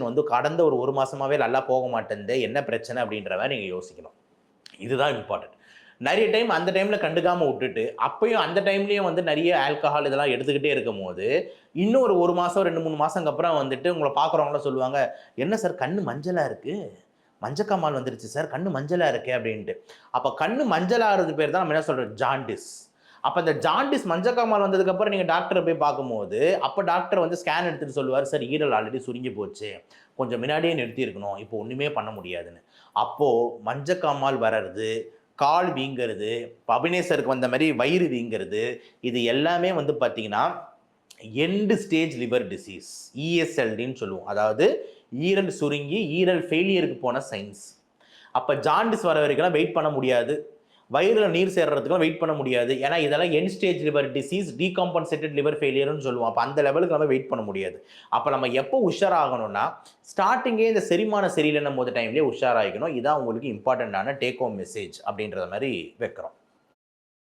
வந்து கடந்த ஒரு ஒரு மாதமாகவே நல்லா போக மாட்டேங்குது என்ன பிரச்சனை அப்படின்ற மாதிரி நீங்கள் யோசிக்கணும். இதுதான் இம்பார்ட்டன்ட் நிறைய டைம் அந்த டைமில் கண்டுக்காமல் விட்டுட்டு அப்பயும் அந்த டைம்லேயும் வந்து நிறைய ஆல்கஹால் இதெல்லாம் எடுத்துக்கிட்டே இருக்கும் போது இன்னும் ஒரு ஒரு மாதம் ரெண்டு மூணு மாதங்க அப்புறம் வந்துட்டு உங்களை பார்க்குறவங்களாம் சொல்லுவாங்க என்ன சார் கண்ணு மஞ்சளாக இருக்குது மஞ்சக்காமல் வந்துருச்சு சார் கண்ணு மஞ்சளாக இருக்கே அப்படின்ட்டு. அப்போ கண்ணு மஞ்சளாகிறது பேர் தான் நம்ம என்ன சொல்கிறோம் ஜாண்டிஸ் அப்போ இந்த ஜாண்டிஸ் மஞ்சக்காமல் வந்ததுக்கப்புறம் நீங்கள் டாக்டரை போய் பார்க்கும்போது அப்போ டாக்டர் வந்து ஸ்கேன் எடுத்துகிட்டு சொல்லுவார் சார் ஈரல் ஆல்ரெடி சுருங்கி போச்சு. கொஞ்சம் முன்னாடியே நிறுத்தியிருக்கணும். இப்போ ஒன்றுமே பண்ண முடியாதுன்னு. அப்போது மஞ்சக்காமால் வர்றது கால் வீங்கிறது பபினேசருக்கு வந்த மாதிரி வயிறு வீங்கிறது இது எல்லாமே வந்து பார்த்தீங்கன்னா எண்டு ஸ்டேஜ் லிவர் டிசீஸ் இஎஸ்எல்டின்னு சொல்லுவோம். அதாவது ஈரல் சுருங்கி ஈரல் ஃபெயிலியருக்கு போன சைன்ஸ் அப்போ ஜாண்டிஸ் வர வரைக்கும்லாம் வெயிட் பண்ண முடியாது. வயிறுல நீர் சேர்றதுக்கும் வெயிட் பண்ண முடியாது. ஏன்னா இதெல்லாம் end stage liver disease decompensated liver ஃபெயிலியர்னு சொல்லுவோம். அப்போ அந்த லெவலுக்கு நம்ம வெயிட் பண்ண முடியாது. அப்போ நம்ம எப்போ உஷாராகணும்னா ஸ்டார்டிங்கே இந்த செரிமான சரியில்லைன்னும் போது டைம்லேயே உஷாராகிக்கணும் இதான் உங்களுக்கு இம்பார்ட்டண்ட்டான டேக் ஹோம் மெசேஜ் அப்படின்றத மாதிரி வைக்கிறோம்.